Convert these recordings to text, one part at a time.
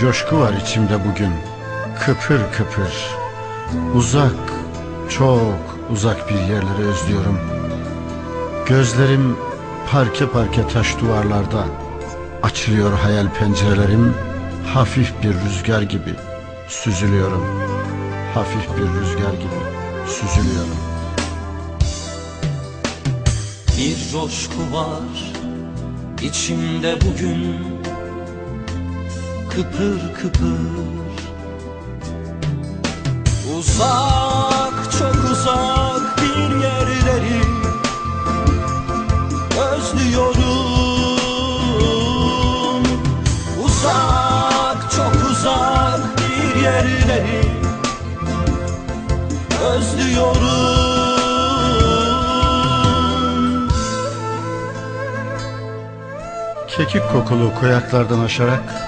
Coşku var içimde bugün. Kıpır kıpır. Uzak Çok uzak bir yerleri özlüyorum. Gözlerim parke parke taş duvarlarda. Açılıyor hayal pencerelerim. Hafif bir rüzgar gibi Süzülüyorum. Hafif bir rüzgar gibi Süzülüyorum. Bir coşku var içimde bugün Kıpır kıpır. Uzak çok uzak bir yerleri Özlüyorum. Uzak çok uzak bir yerleri Özlüyorum. Kekik kokulu koyaklardan aşarak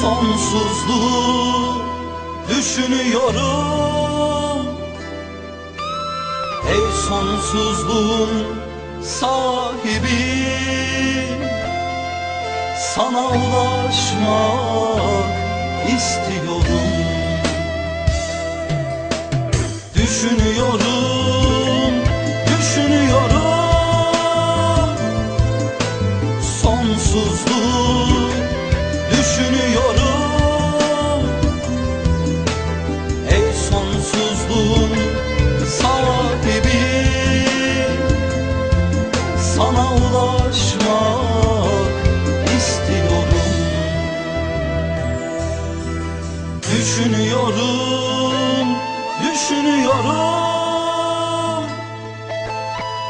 Sonsuzluğu düşünüyorum. Ey sonsuzluğun sahibi Sana ulaşmak istiyorum. Düşünüyorum, düşünüyorum. Sonsuzluğu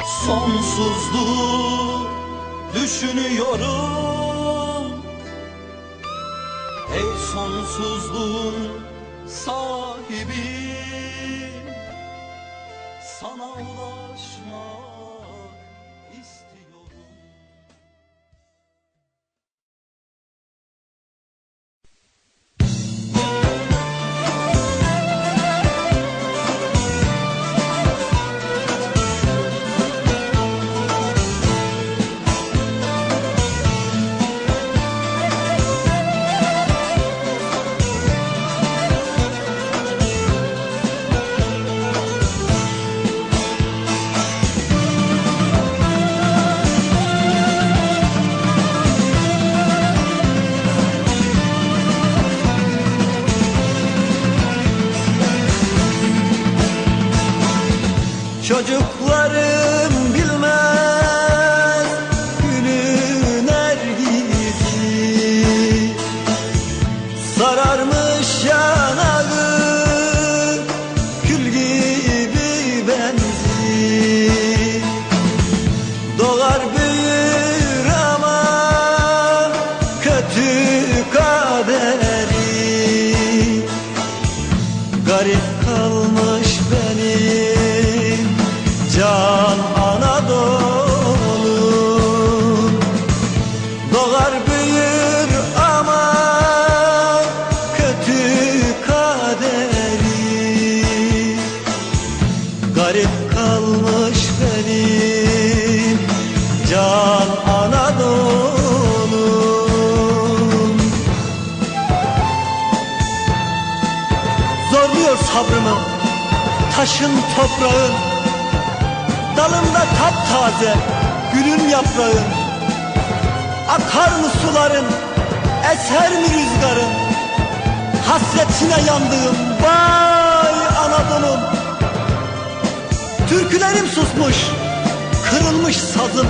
Sonsuzluğu düşünüyorum. Ey sonsuzluğun sahibi Sana ulaşmak Çocuklarım bilmez günün ergisi. Sararmış yanağı kül gibi benzi Doğar büyür ama kötü kaderi. Garip sabrımı Taşın toprağın Dalında taptaze gülün yaprağın Akar mı suların Eser mi rüzgarın? Hasretine yandığım Vay Anadolu'm. Türkülerim susmuş Kırılmış sazım.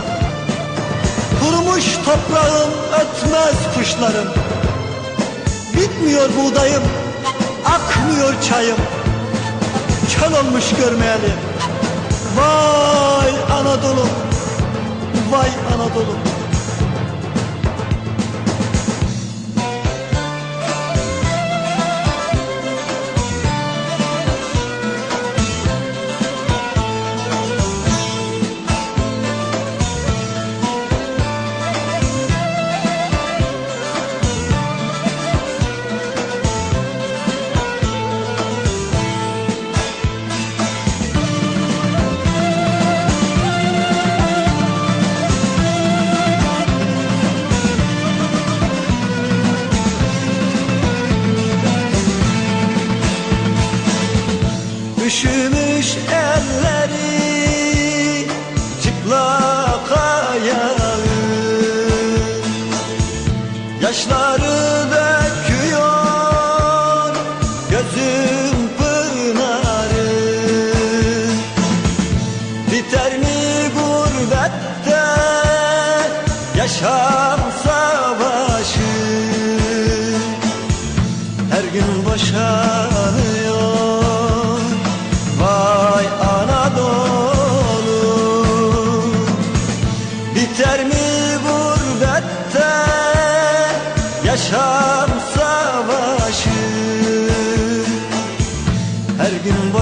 Kurumuş toprağım Ötmez kuşlarım. Bitmiyor buğdayım Akmıyor çayım. Köl olmuş görmeyeli. Vay Anadolu'm Vay Anadolu'm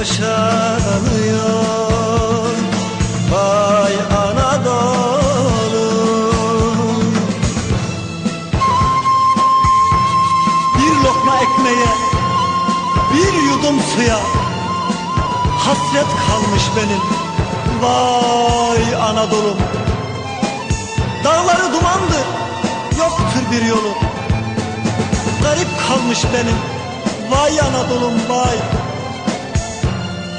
boşanıyor Vay Anadolu. Bir lokma ekmeğe Bir yudum suya Hasret kalmış benim. Vay Anadolu'm Dağları dumandı Yoktur bir yolu. Garip kalmış benim. Vay Anadolu'm vay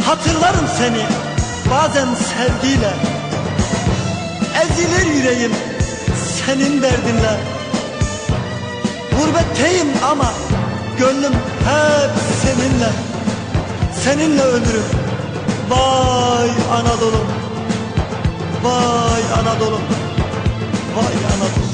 Hatırlarım seni Bazen sevgiyle. Ezilir yüreğim Senin derdinle. Gurbetteyim ama Gönlüm hep seninle. Seninle ölürüm Vay Anadolu'm. Vay Anadolu'm Vay Anadolu'm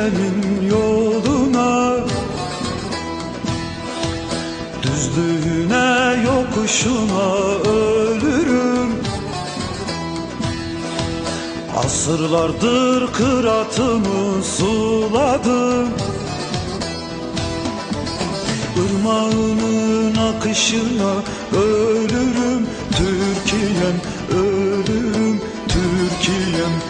Türkiye'nin yoluna. Düzlüğüne yokuşuna ölürüm. Asırlardır kıratımı suladım. Irmağının akışına ölürüm. Türkiye'm ölürüm. Türkiye'm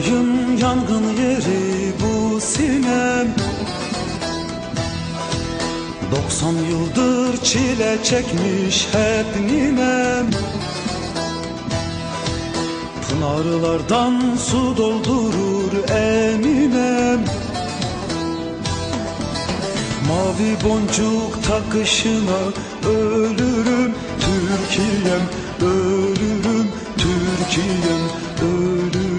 Sevdalıyım yangın yeri bu sinem. 90 yıldır çile çekmiş hep ninem Pınarlardan su doldurur eminem. Mavi boncuk takışına ölürüm Türkiye'm ölürüm Türkiye'm ölürüm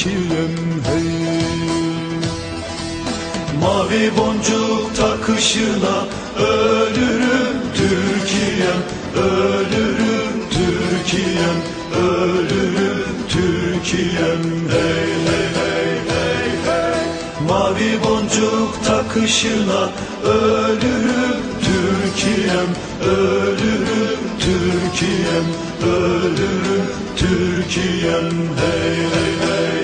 Türkiye'm hey Mavi boncuk takışına ölürüm Türkiye'm ölürüm Türkiye'm ölürüm Türkiye'm. Hey hey hey hey hey. Mavi boncuk takışına ölürüm Türkiye'm ölürüm Türkiye'm ölürüm Türkiye'm. Hey hey hey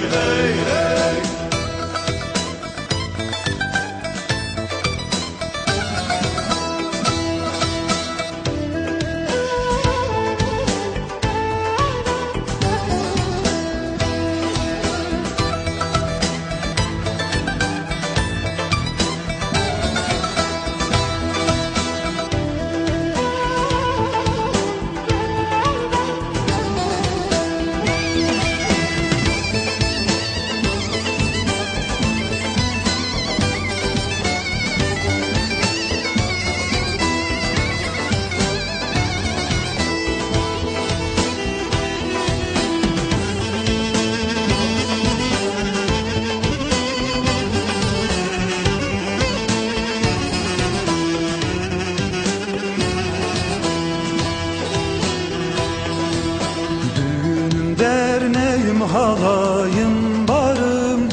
halayım barım.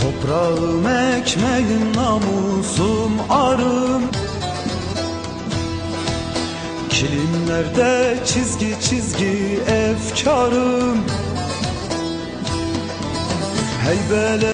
Toprağım ekmeğim namusum arım. Kilimlerde çizgi çizgi efkarım. Heybele